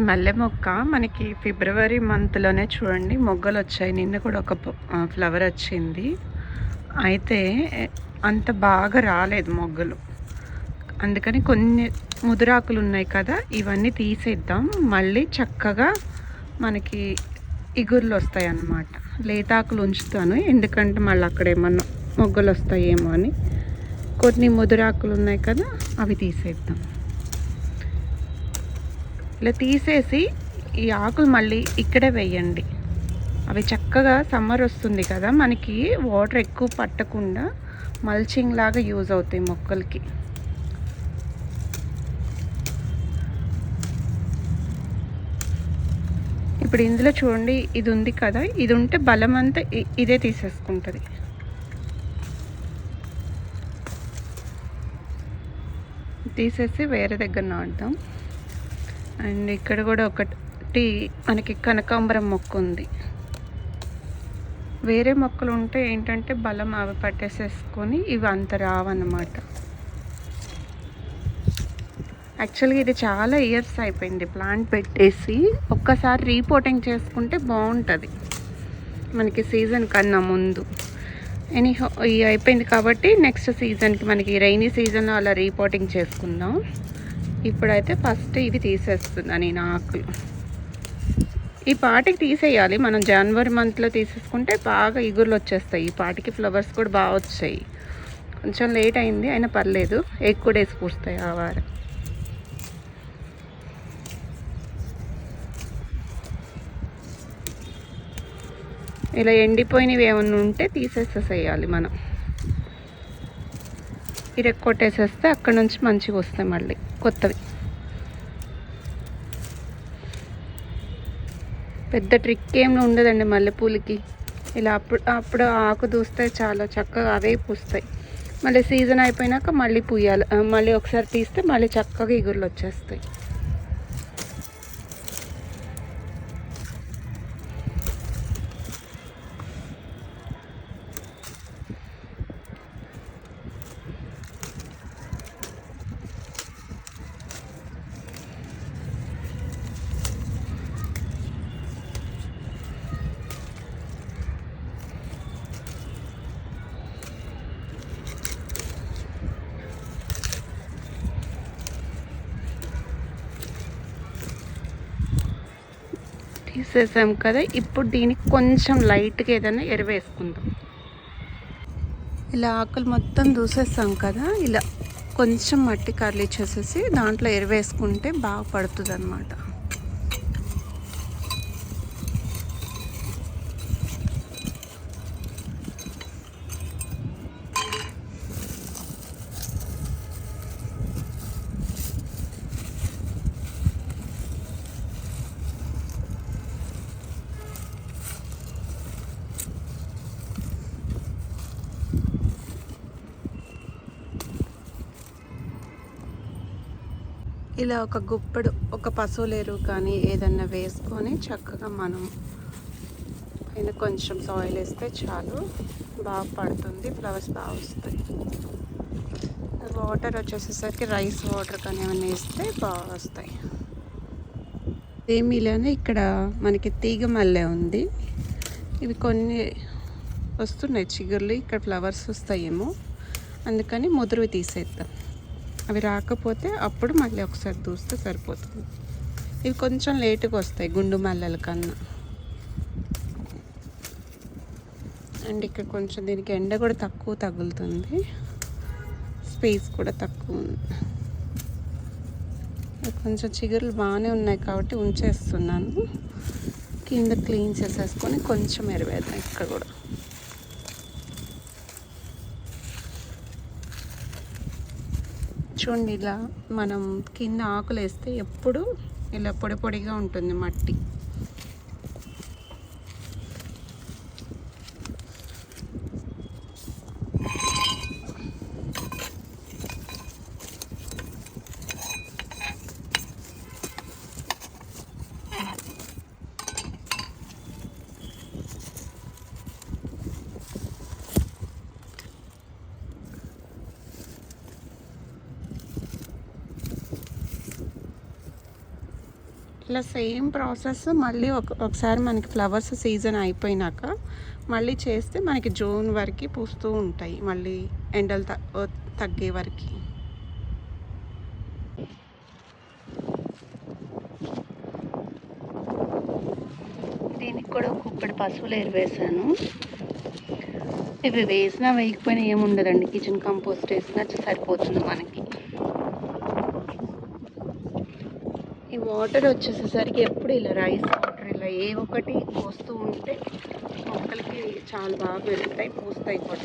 మల్లె మొక్క మనకి ఫిబ్రవరి మంత్లోనే చూడండి మొగ్గలు వచ్చాయి నిన్న కూడా ఒక ఫ్లవర్ వచ్చింది. అయితే అంత బాగా రాలేదు మొగ్గలు. అందుకని కొన్ని ముదురాకులు ఉన్నాయి కదా ఇవన్నీ తీసేద్దాం. మళ్ళీ చక్కగా మనకి ఇగుర్లు వస్తాయి అన్నమాట లేతాకులు ఉంచుతాను ఎందుకంటే మళ్ళీ అక్కడ ఏమన్నా మొగ్గలు వస్తాయేమో అని. కొన్ని ముదురాకులు ఉన్నాయి కదా అవి తీసేద్దాం. ఇలా తీసేసి ఈ ఆకులు మళ్ళీ ఇక్కడే వేయండి. అవి చక్కగా సమ్మర్ వస్తుంది కదా మనకి వాటర్ ఎక్కువ పట్టకుండా మల్చింగ్ లాగా యూజ్ అవుతాయి మొక్కలకి. ఇప్పుడు ఇందులో చూడండి ఇది ఉంది కదా ఇది ఉంటే బలం అంతా ఇ- ఇదే తీసేసుకుంటుంది. తీసేసి వేరే దగ్గర నాటుదాం. అండ్ ఇక్కడ కూడా ఒకటి మనకి కనకాంబరం మొక్క ఉంది. వేరే మొక్కలు ఉంటే ఏంటంటే బలం అవి పట్టేసేసుకొని ఇవి అంత రావన్నమాట. యాక్చువల్గా ఇది చాలా ఇయర్స్ అయిపోయింది ప్లాంట్ పెట్టేసి. ఒక్కసారి రీపోటింగ్ చేసుకుంటే బాగుంటుంది. మనకి సీజన్ కన్నా ముందు. ఎనీహో ఇవి అయిపోయింది కాబట్టి నెక్స్ట్ సీజన్కి మనకి రైనీ సీజన్లో అలా రీపోటింగ్ చేసుకుందాం. ఇప్పుడైతే ఫస్ట్ ఇవి తీసేస్తున్నాను నేను ఆకులు. ఈ పాటికి తీసేయాలి. మనం జనవరి మంత్లో తీసేసుకుంటే బాగా ఇగుర్లు వచ్చేస్తాయి. ఈ పాటికి ఫ్లవర్స్ కూడా బాగా వచ్చాయి. కొంచెం లేట్ అయింది అయినా పర్లేదు. ఎక్కువ డేస్ పూస్తాయి ఆ వారం. ఇలా ఎండిపోయినవి ఏమన్నా ఉంటే తీసేసేసేయాలి మనం. ఇరెక్కొట్టేసేస్తే అక్కడ నుంచి మంచిగా వస్తాయి మళ్ళీ కొత్తవి. పెద్ద ట్రిక్ ఏమి ఉండదండి మల్లెపూలకి ఇలా అప్పుడు అప్పుడు ఆకు దూస్తే చాలా చక్కగా అవే పూస్తాయి. మళ్ళీ సీజన్ అయిపోయినాక మళ్ళీ పూయాలి. మళ్ళీ ఒకసారి తీస్తే మళ్ళీ చక్కగా ఇగుర్లు వచ్చేస్తాయి. తీసేసాం కదా ఇప్పుడు దీనికి కొంచెం లైట్గా ఏదైనా ఎరవేసుకుందాం. ఇలా ఆకులు మొత్తం దూసేస్తాం కదా ఇలా కొంచెం మట్టి కర్లీ చేసేసి దాంట్లో ఎరవేసుకుంటే బాగా పడుతుంది అనమాట ఇలా ఒక గుప్పడు ఒక పశువులేరు కానీ ఏదన్నా వేసుకొని చక్కగా మనం పైన కొంచెం సాయిల్ వేస్తే చాలు. బాగా పడుతుంది ఫ్లవర్స్ బాగా వస్తాయి. వాటర్ వచ్చేసేసరికి రైస్ వాటర్ కానీ ఏమైనా వేస్తే బాగా వస్తాయి. ఏమీలోనే ఇక్కడ మనకి తీగ మల్లె ఉంది. ఇవి కొన్ని వస్తున్నాయి చిగుర్లు. ఇక్కడ ఫ్లవర్స్ వస్తాయేమో. అందుకని ముదురు తీసేద్దాం. అవి రాకపోతే అప్పుడు మళ్ళీ ఒకసారి దూస్తే సరిపోతుంది. ఇవి కొంచెం లేటుగా వస్తాయి గుండు మల్లెల కన్నా. అండ్ ఇక్కడ కొంచెం దీనికి ఎండ కూడా తక్కువ తగులుతుంది. స్పేస్ కూడా తక్కువ ఉంది. కొంచెం చిగురులు బాగానే ఉన్నాయి కాబట్టి ఉంచేస్తున్నాను. కింద క్లీన్ చేసేసుకొని కొంచెం ఎరవేద్దాం ఇక్కడ కూడా. చూడండి ఇలా మనం కింద ఆకులు వేస్తే ఎప్పుడు ఇలా పొడి పొడిగా ఉంటుంది మట్టి. ఇట్లా సేమ్ ప్రాసెస్ మళ్ళీ ఒక ఒకసారి మనకి ఫ్లవర్స్ సీజన్ అయిపోయినాక మళ్ళీ చేస్తే మనకి జూన్ వరకు పూస్తూ ఉంటాయి మళ్ళీ ఎండలు తగ్గే వరకు. దీనికి కూడా ఒక్కొక్కటి పశువులు ఎరువేసాను ఇవి వేసినా వేయకపోయినా ఏముండదండి కిచెన్ కంపోస్ట్ వేసినా సరిపోతుంది మనకి. ఈ వాటర్ వచ్చేసేసరికి ఎప్పుడు ఇలా రైస్ వాటర్ ఇలా ఏ ఒకటి పోస్తూ ఉంటే మొక్కలకి చాలా బాగా పెరుగుతాయి పూస్తాయి కూడా.